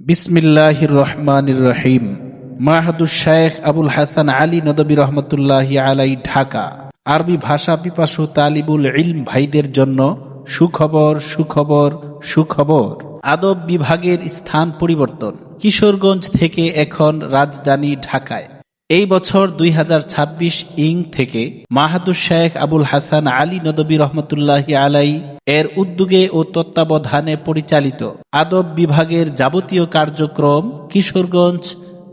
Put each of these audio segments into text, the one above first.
বিসমিল্লাহির রহমানির রহিম। মাহাদুর শায়েখ আবুল হাসান আলী নদবী রহমতুল্লাহ আলাই, ঢাকা। আরবি ভাষা পিপাসু তালিবুল ইলম ভাইদের জন্য সুখবর সুখবর সুখবর। আদব বিভাগের স্থান পরিবর্তন। কিশোরগঞ্জ থেকে এখন রাজধানী ঢাকায়। এই বছর দুই হাজার ছাব্বিশ ইং থেকে মাহাদুর শায়েখ আবুল হাসান আলী নদবী রহমতুল্লাহ আলাই এর উদ্যোগে ও তত্ত্বাবধানে পরিচালিত আদব বিভাগের যাবতীয় কার্যক্রম কিশোরগঞ্জ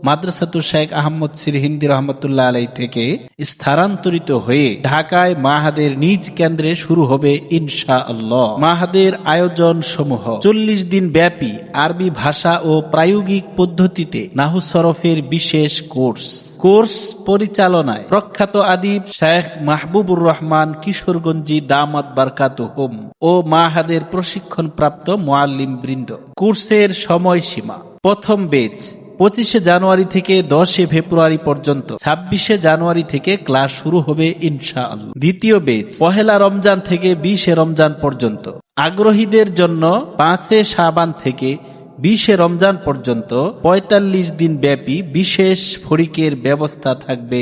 মাদ্রাসাতুর শেখ আহমদ সিরহিন্দি রহমতুল্লাহ আলাই থেকে স্থানান্তরিত হয়ে ঢাকায় মাহাদের নিজ কেন্দ্রে শুরু হবে ইনশা আল্লাহ মাহাদের আয়োজন সমূহ চল্লিশ দিন ব্যাপী আরবি ভাষা ও প্রায়োগিক পদ্ধতিতে নাহু সরফের বিশেষ কোর্স। কোর্স পরিচালনায় প্রখ্যাত আদিব শেখ মাহবুবুর রহমান কিশোরগঞ্জি দামাত বারকাত হোম ও মাহাদের প্রশিক্ষণপ্রাপ্ত মোয়াল্লিম বৃন্দ। কোর্সের সময়সীমা। প্রথম বেচ পঁচিশে জানুয়ারি থেকে দশে ফেব্রুয়ারি পর্যন্ত, ছাব্বিশে জানুয়ারি থেকে ক্লাস শুরু হবে ইনশাআল্লাহ। দ্বিতীয় বেচ পহেলা রমজান থেকে বিশে রমজান পর্যন্ত। আগ্রহীদের জন্য পাঁচে সাবান থেকে বিশে রমজান পর্যন্ত ৪৫ দিন ব্যাপী বিশেষ ফরিকের ব্যবস্থা থাকবে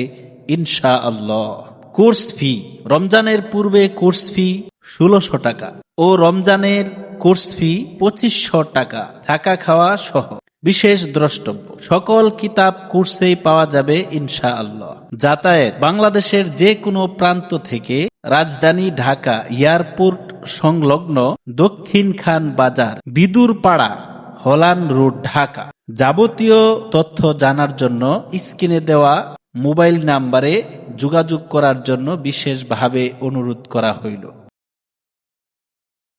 ইনশা আল্লাহ কোর্স ফি, রমজানের পূর্বে কোর্স ফি ষোলোশো টাকা ও রমজানের কোর্স ফি পঁচিশশো টাকা, থাকা খাওয়া সহ। বিশেষ দ্রষ্টব্য। সকল কিতাব কোর্সেই পাওয়া যাবে ইনশা আল্লাহ যাতায়াত বাংলাদেশের যে কোনো প্রান্ত থেকে রাজধানী ঢাকা এয়ারপোর্ট সংলগ্ন দক্ষিণ খান বাজার বিদুরপাড়া, হলান রোড, ঢাকা। যাবতীয় তথ্য জানার জন্য স্ক্রিনে দেওয়া মোবাইল নাম্বারে যোগাযোগ করার জন্য বিশেষভাবে অনুরোধ করা হইল।